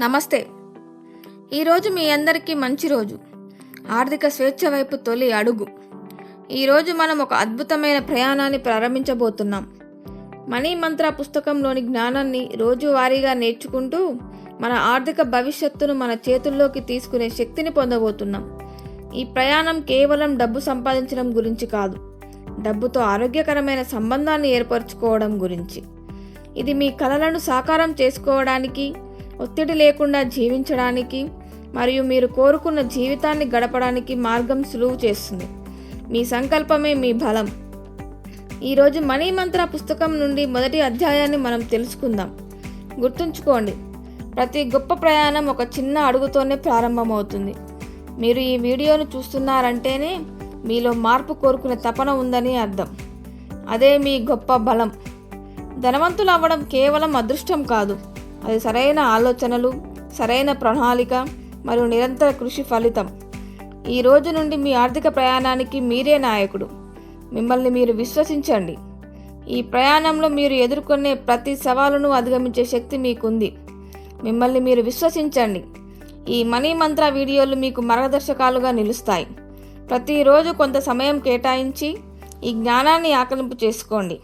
నమస్తే. ఈరోజు మీ అందరికీ మంచి రోజు. ఆర్థిక స్వేచ్ఛ వైపు తొలి అడుగు. ఈరోజు మనం ఒక అద్భుతమైన ప్రయాణాన్ని ప్రారంభించబోతున్నాం. మనీ మంత్ర పుస్తకంలోని జ్ఞానాన్ని రోజువారీగా నేర్చుకుంటూ మన ఆర్థిక భవిష్యత్తును మన చేతుల్లోకి తీసుకునే శక్తిని పొందబోతున్నాం. ఈ ప్రయాణం కేవలం డబ్బు సంపాదించడం గురించి కాదు డబ్బుతో ఆరోగ్యకరమైన సంబంధాన్ని ఏర్పరచుకోవడం గురించి. ఇది మీ కలలను సాకారం చేసుకోవడానికి ఒత్తిడి లేకుండా జీవించడానికి మరియు మీరు కోరుకున్న జీవితాన్ని గడపడానికి మార్గం సులువు చేస్తుంది. మీ సంకల్పమే మీ బలం. ఈరోజు మనీ మంత్ర పుస్తకం నుండి మొదటి అధ్యాయాన్ని మనం తెలుసుకుందాం. గుర్తుంచుకోండి ప్రతి గొప్ప ప్రయాణం ఒక చిన్న అడుగుతోనే ప్రారంభమవుతుంది. మీరు ఈ వీడియోను చూస్తున్నారంటేనే మీలో మార్పు కోరుకునే తపన ఉందని అర్థం. అదే మీ గొప్ప బలం. ధనవంతులు అవ్వడం కేవలం అదృష్టం కాదు. అది సరైన ఆలోచనలు సరైన ప్రణాళిక మరియు నిరంతర కృషి ఫలితం. ఈ రోజు నుండి మీ ఆర్థిక ప్రయాణానికి మీరే నాయకుడు. మిమ్మల్ని మీరు విశ్వసించండి. ఈ ప్రయాణంలో మీరు ఎదుర్కొనే ప్రతి సవాలును అధిగమించే శక్తి మీకుంది. మిమ్మల్ని మీరు విశ్వసించండి. ఈ మనీ మంత్ర వీడియోలు మీకు మార్గదర్శకాలుగా నిలుస్తాయి. ప్రతిరోజు కొంత సమయం కేటాయించి ఈ జ్ఞానాన్ని ఆకలింపు చేసుకోండి.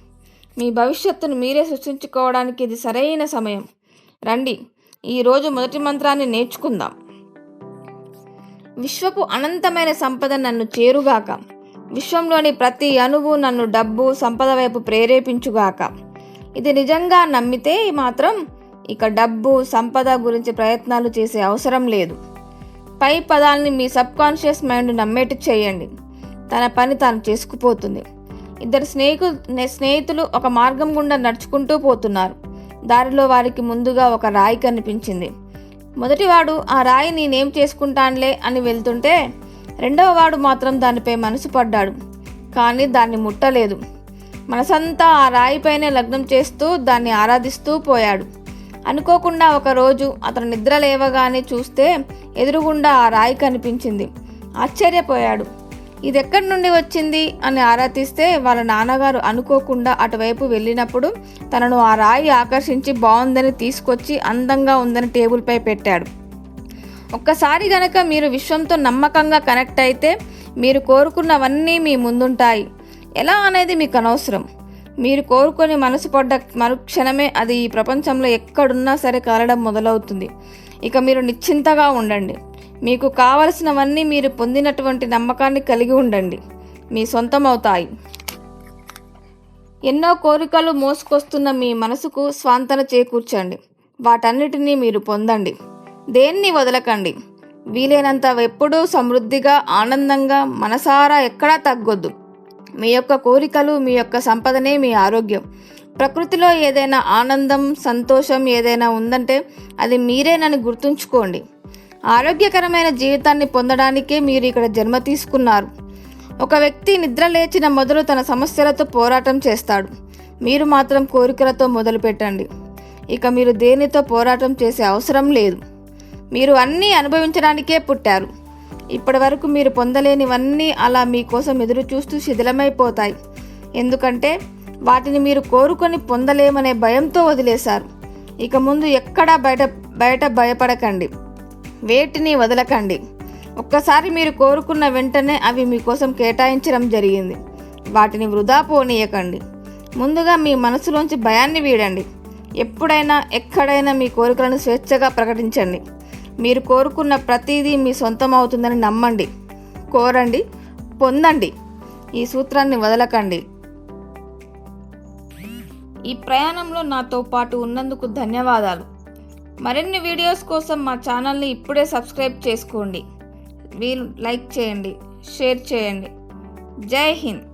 మీ భవిష్యత్తును మీరే సృష్టించుకోవడానికి ఇది సరైన సమయం. రండి ఈరోజు మొదటి మంత్రాన్ని నేర్చుకుందాం. విశ్వపు అనంతమైన సంపద నన్ను చేరుగాక. విశ్వంలోని ప్రతి అణువు నన్ను డబ్బు సంపద వైపు ప్రేరేపించుగాక. ఇది నిజంగా నమ్మితే మాత్రం ఇక డబ్బు సంపద గురించి ప్రయత్నాలు చేసే అవసరం లేదు. పై పదాల్ని మీ సబ్ కాన్షియస్ మైండ్ నమ్మేట్టు చేయండి. తన పని తాను చేసుకుపోతుంది. ఇద్దరు స్నేహితు స్నేహితులు ఒక మార్గం గుండా నడుచుకుంటూ పోతున్నారు. దారిలో వారికి ముందుగా ఒక రాయి కనిపించింది. మొదటివాడు ఆ రాయి నేనేం చేసుకుంటానులే అని వెళ్తుంటే రెండవ వాడు మాత్రం దానిపై మనసు పడ్డాడు. కానీ దాన్ని ముట్టలేదు. మనసంతా ఆ రాయిపైనే లగ్నం చేస్తూ దాన్ని ఆరాధిస్తూ పోయాడు. అనుకోకుండా ఒకరోజు అతను నిద్ర లేవగానే చూస్తే ఎదురుగుండా ఆ రాయి కనిపించింది. ఆశ్చర్యపోయాడు. ఇది ఎక్కడి నుండి వచ్చింది అని ఆరా తీస్తే వాళ్ళ నాన్నగారు అనుకోకుండా అటువైపు వెళ్ళినప్పుడు తనను ఆ రాయి ఆకర్షించి బాగుందని తీసుకొచ్చి అందంగా ఉందని టేబుల్పై పెట్టాడు. ఒక్కసారి గనక మీరు విశ్వంతో నమ్మకంగా కనెక్ట్ అయితే మీరు కోరుకున్నవన్నీ మీ ముందుంటాయి. ఎలా అనేది మీకు అనవసరం. మీరు కోరుకొని మనసు పడ్డ మరుక్షణమే అది ఈ ప్రపంచంలో ఎక్కడున్నా సరే కలడం మొదలవుతుంది. ఇక మీరు నిశ్చింతగా ఉండండి. మీకు కావలసినవన్నీ మీరు పొందినటువంటి నమ్మకాన్ని కలిగి ఉండండి. మీ సొంతం అవుతాయి ఎన్నో కోరికలు మోసుకొస్తున్న మీ మనసుకు స్వాంతన చేకూర్చండి. వాటన్నిటినీ మీరు పొందండి. దేన్ని వదలకండి? వీలైనంత ఎప్పుడూ సమృద్ధిగా ఆనందంగా మనసారా ఎక్కడా తగ్గొద్దు. మీ యొక్క కోరికలు మీ యొక్క సంపదనే మీ ఆరోగ్యం. ప్రకృతిలో ఏదైనా ఆనందం సంతోషం ఏదైనా ఉందంటే అది మీరేనని గుర్తుంచుకోండి. ఆరోగ్యకరమైన జీవితాన్ని పొందడానికే మీరు ఇక్కడ జన్మ తీసుకున్నారు. ఒక వ్యక్తి నిద్ర లేచిన మొదలు తన సమస్యలతో పోరాటం చేస్తాడు. మీరు మాత్రం కోరికలతో మొదలు పెట్టండి. ఇక మీరు దేనితో పోరాటం చేసే అవసరం లేదు. మీరు అన్నీ అనుభవించడానికే పుట్టారు. ఇప్పటి వరకు మీరు పొందలేనివన్నీ అలా మీకోసం ఎదురు చూస్తూ శిథిలమైపోతాయి. ఎందుకంటే వాటిని మీరు కోరుకొని పొందలేమనే భయంతో వదిలేశారు. ఇక ముందు ఎక్కడా బయట బయట భయపడకండి. వేటిని వదలకండి. ఒక్కసారి మీరు కోరుకున్న వెంటనే అవి మీకోసం కేటాయించడం జరిగింది. వాటిని వృధా పోనీయకండి. ముందుగా మీ మనసులోంచి భయాన్ని వీడండి. ఎప్పుడైనా ఎక్కడైనా మీ కోరికలను స్వేచ్ఛగా ప్రకటించండి. మీరు కోరుకున్న ప్రతిదీ మీ సొంతం అవుతుందని నమ్మండి. కోరండి పొందండి. ఈ సూత్రాన్ని వదలకండి. ఈ ప్రయాణంలో నాతో పాటు ఉన్నందుకు ధన్యవాదాలు. మరిన్ని వీడియోస్ కోసం మా ఛానల్ని ఇప్పుడే సబ్స్క్రైబ్ చేసుకోండి. వీలు లైక్ చేయండి. షేర్ చేయండి. జై హింద్.